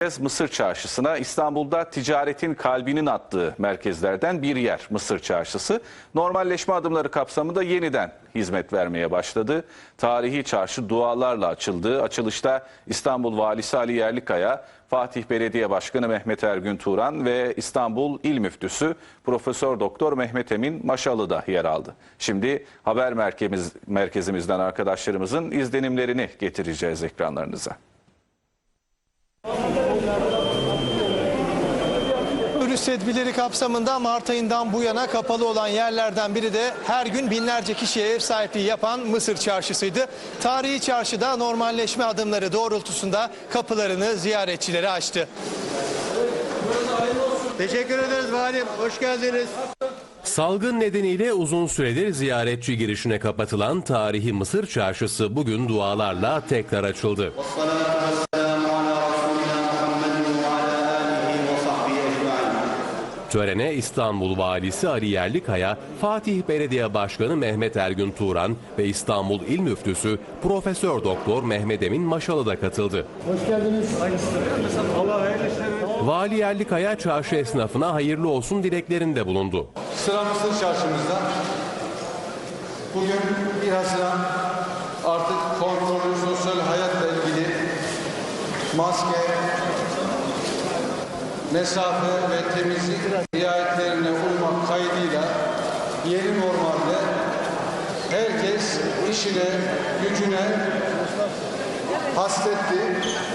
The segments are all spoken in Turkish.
Mısır Çarşısı'na İstanbul'da ticaretin kalbinin attığı merkezlerden bir yer Mısır Çarşısı. Normalleşme adımları kapsamında yeniden hizmet vermeye başladı. Tarihi çarşı dualarla açıldı. Açılışta İstanbul Valisi Ali Yerlikaya, Fatih Belediye Başkanı Mehmet Ergün Turan ve İstanbul İl Müftüsü Profesör Doktor Mehmet Emin Maşalı da yer aldı. Şimdi haber merkezimiz, merkezimizden arkadaşlarımızın izlenimlerini getireceğiz ekranlarınıza. Virüs tedbirleri kapsamında Mart ayından bu yana kapalı olan yerlerden biri de her gün binlerce kişiye ev sahipliği yapan Mısır Çarşısı'ydı. Tarihi çarşıda normalleşme adımları doğrultusunda kapılarını ziyaretçilere açtı. Teşekkür ederiz valim. Hoş geldiniz. Salgın nedeniyle uzun süredir ziyaretçi girişine kapatılan tarihi Mısır Çarşısı bugün dualarla tekrar açıldı. Törene İstanbul Valisi Ali Yerlikaya, Fatih Belediye Başkanı Mehmet Ergün Turan ve İstanbul İl Müftüsü Profesör Doktor Mehmet Emin Maşalı da katıldı. Vali Yerlikaya çarşı esnafına hayırlı olsun dileklerinde bulundu. Sıra Mısır Çarşımızda. Bugün 1 Haziran artık kontrollü sosyal hayatla ilgili maske, mesafe ve temizlik kaydıyla yeni normalde herkes işine, gücüne hasretti.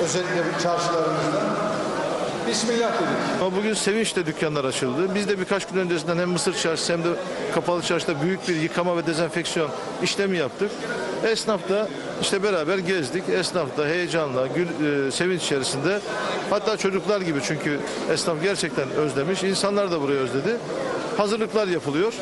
Özellikle çarşılarımızda. Bismillah dedik. Ama bugün sevinçle dükkanlar açıldı. Biz de birkaç gün öncesinden hem Mısır Çarşısı hem de Kapalı Çarşı'da büyük bir yıkama ve dezenfeksiyon işlemi yaptık. Esnaf da işte beraber gezdik. Esnaf da heyecanla, gül, e, sevinç içerisinde. Hatta çocuklar gibi çünkü esnaf gerçekten özlemiş. İnsanlar da burayı özledi. Hazırlıklar yapılıyor.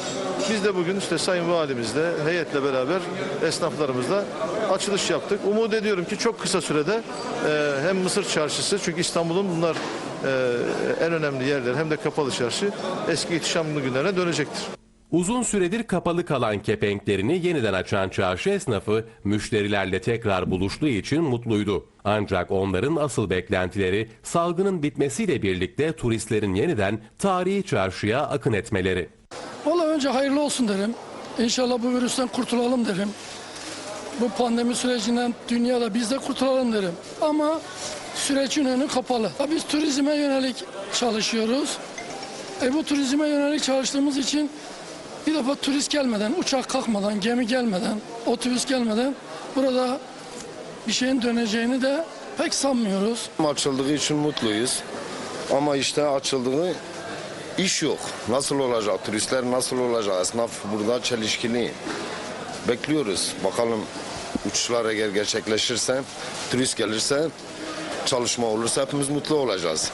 Biz de bugün işte Sayın Valimizle, heyetle beraber esnaflarımızla açılış yaptık. Umut ediyorum ki çok kısa sürede e, hem Mısır Çarşısı çünkü İstanbul'un bunlar e, en önemli yerler hem de kapalı çarşı eski ihtişamlı günlerine dönecektir. Uzun süredir kapalı kalan kepenklerini yeniden açan çarşı esnafı müşterilerle tekrar buluştuğu için mutluydu. Ancak onların asıl beklentileri salgının bitmesiyle birlikte turistlerin yeniden tarihi çarşıya akın etmeleri. Valla önce hayırlı olsun derim. İnşallah bu virüsten kurtulalım derim. Bu pandemi sürecinden dünyada biz de kurtulalım derim. Ama sürecin önü kapalı. Biz turizme yönelik çalışıyoruz. E bu turizme yönelik çalıştığımız için bir defa turist gelmeden, uçak kalkmadan, gemi gelmeden, otobüs gelmeden burada bir şeyin döneceğini de pek sanmıyoruz. Açıldığı için mutluyuz. Ama işte açıldığı iş yok. Nasıl olacak? Turistler nasıl olacak? Esnaf burada çelişkili. Bekliyoruz. Bakalım uçuşlar eğer gerçekleşirse, turist gelirse, çalışma olursa hepimiz mutlu olacağız.